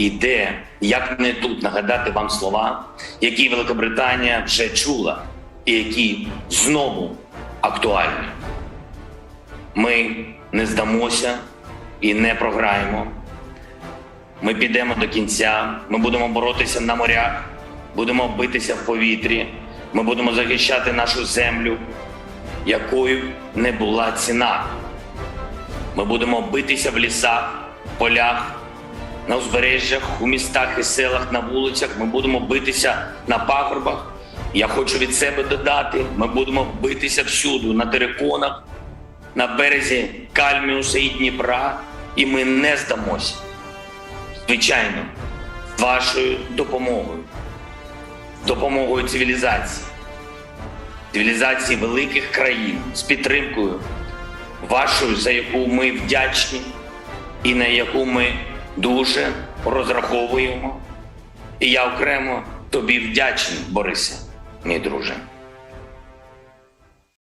І де, як не тут, нагадати вам слова, які Великобританія вже чула, і які знову актуальні. Ми не здамося і не програємо. Ми підемо до кінця, ми будемо боротися на морях, будемо битися в повітрі, ми будемо захищати нашу землю, якою не була ціна. Ми будемо битися в лісах, полях, на узбережжях, у містах і селах, на вулицях. Ми будемо битися на пагорбах. Я хочу від себе додати: ми будемо битися всюди, на териконах, на березі Кальміуса і Дніпра, і ми не здамося. Звичайно, з вашою допомогою, допомогою цивілізації, цивілізації великих країн з підтримкою вашою, за яку ми вдячні і на яку ми дуже розраховуємо. І я окремо тобі вдячний, Борисе, мій друже.